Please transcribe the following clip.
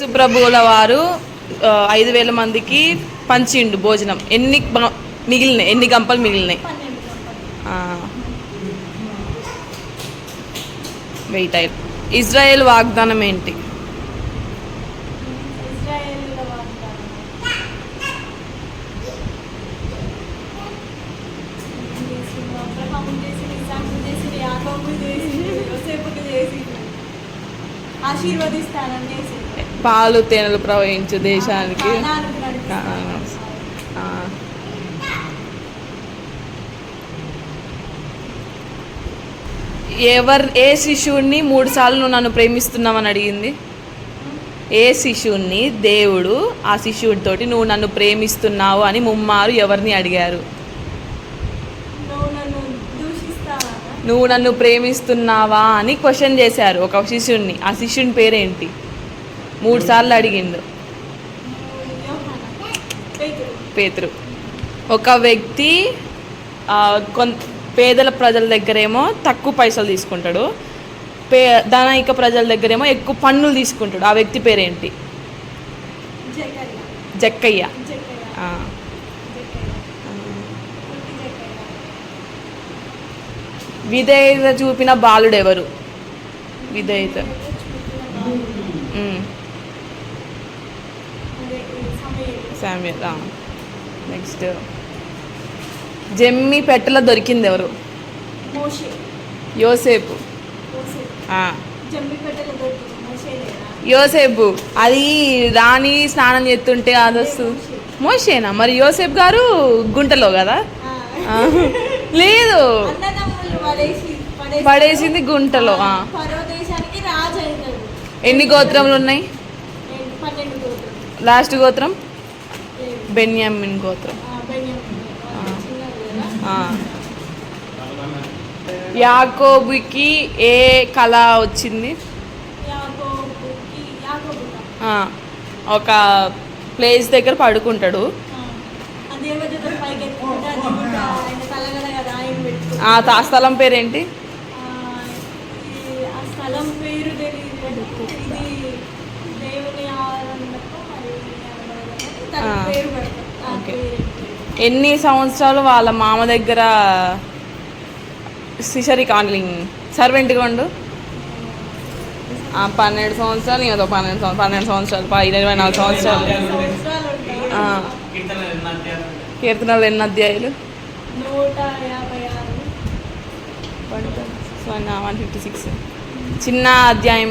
సుప్రభువుల వారు ఐదు వేల మందికి పంచిండు భోజనం. ఎన్ని మిగిలినాయి ఎన్ని గంపలు మిగిలినాయి? వెయిట్ అయ్యి. ఇజ్రాయెల్ వాగ్దానం ఏంటి? ఆశీర్వదిస్తానని చేసిండు. పాలు తేనెలు ప్రవహించు దేశానికి. ఎవరు ఏ శిశువుని మూడు సార్లు నువ్వు నన్ను ప్రేమిస్తున్నావని అడిగింది? ఏ శిశువుని దేవుడు ఆ శిశువుడితోటి నువ్వు నన్ను ప్రేమిస్తున్నావు అని ముమ్మారు ఎవరిని అడిగారు? నువ్వు నన్ను దూషిస్తావా? నువ్వు నన్ను ప్రేమిస్తున్నావా అని క్వశ్చన్ చేశారు ఒక శిష్యుణ్ణి. ఆ శిష్యుని పేరేంటి? మూడు సార్లు అడిగిండు. పేతురు. ఒక వ్యక్తి కొంత పేదల ప్రజల దగ్గరేమో తక్కువ పైసలు తీసుకుంటాడు. పే ధనిక ప్రజల దగ్గరేమో ఎక్కువ పన్నులు తీసుకుంటాడు. ఆ వ్యక్తి పేరేంటి? జక్కయ్య. విధేయత చూపిన బాలుడు ఎవరు విధేయత శామ్యూల్ నెక్స్ట్ జమ్మి పెట్టెలో దొరికింది ఎవరు? యోసేపు. యోసేపు. అది రాణి స్నానం చేస్తుంటే అది వస్తుంది మోసేనా మరి యోసేపు గారు గుంటలో కదా? లేదు. పడేసింది గుంటలో ఎన్ని గోత్రములు ఉన్నాయి? లాస్ట్ గోత్రం. బెన్యామిన్ గోత్రం. యాకోబుకి ఏ కళ వచ్చింది? ఒక ప్లేస్ దగ్గర పడుకుంటాడు. ఆ. ఆ దేవదూత పైకి ఎత్తుకుంటే పేరు ఓకే. ఎన్ని సంవత్సరాలు వాళ్ళ మామ దగ్గర సిషరి కాన్లింగ్ సర్వెంట్గా ఉండు. పన్నెండు సంవత్సరాలు ఏదో పన్నెండు సంవత్సరాలు పన్నెండు సంవత్సరాలు ఇరవై నాలుగు సంవత్సరాలు. కీర్తనలు ఎన్ని అధ్యాయులు? One fifty six. చిన్న అధ్యాయం